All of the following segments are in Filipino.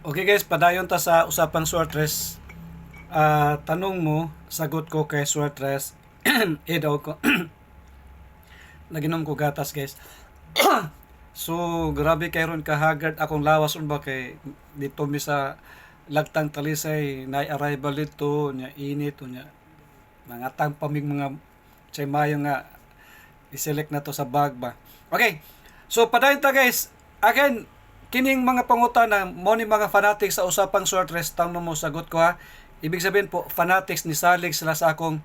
Okay guys, padayon ta sa usapang Suartres. Ah, tanong mo, sagot ko kay Suartres. eh daw ko. Naginom ko gatas guys. so, grabe kay ron kahagard akong lawas un ba kay dito mi sa lagtang talisay na arrival dito nya init nya mga tang pamig mga chay mayo nga i-select na to sa bag ba. Okay. So padayon ta guys. Again, kining mga pangutana mo ni mga fanatics sa usapang short rest tang mo sagot ko ha. Ibig sabihin po fanatics ni salig sila sa akong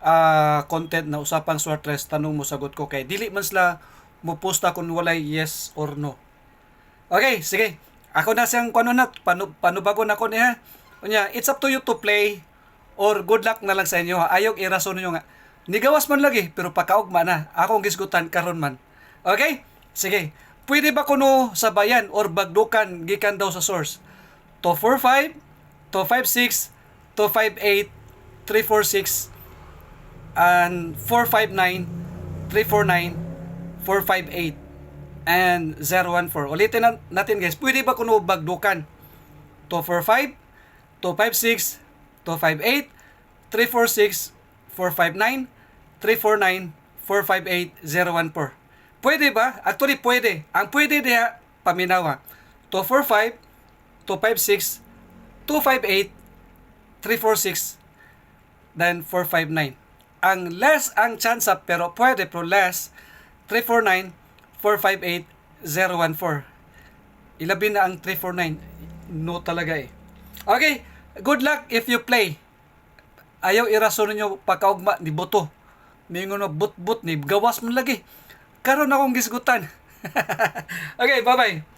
ah, content na usapang short rest tanong mo sagot ko kay dili man sila mo posta kung walay yes or no. Okay, sige. Ako na siyang kuno na panu, panubago na ko niya. Unya, it's up to you to play or good luck na lang sa inyo ha. Ayog irason niyo nga. Nigawas man lagi pero pakaugma na. Akong gisgutan karon man. Okay? Sige. Pwede ba kuno sabayan or bagdukan gikan daw sa source? 245, 256, 258, 346, and 459, 349, 458, and 014. Ulitin na- natin guys. Pwede ba kuno bagdukan? 245, 256, 258, 346, 459, 349, 458, 014. Pwede ba? Actually, pwede. Ang pwede diha, paminawa. 245, 256, 258, 346, then 459. Ang less ang chance pero pwede, pero less, 349, 458, 014. Ilabi na ang 349. No talaga eh. Okay, good luck if you play. Ayaw irason ninyo pagkaugma ni Boto. Ningon na but-but ni gawas man lagi. Karon akong gisgutan. okay, bye-bye.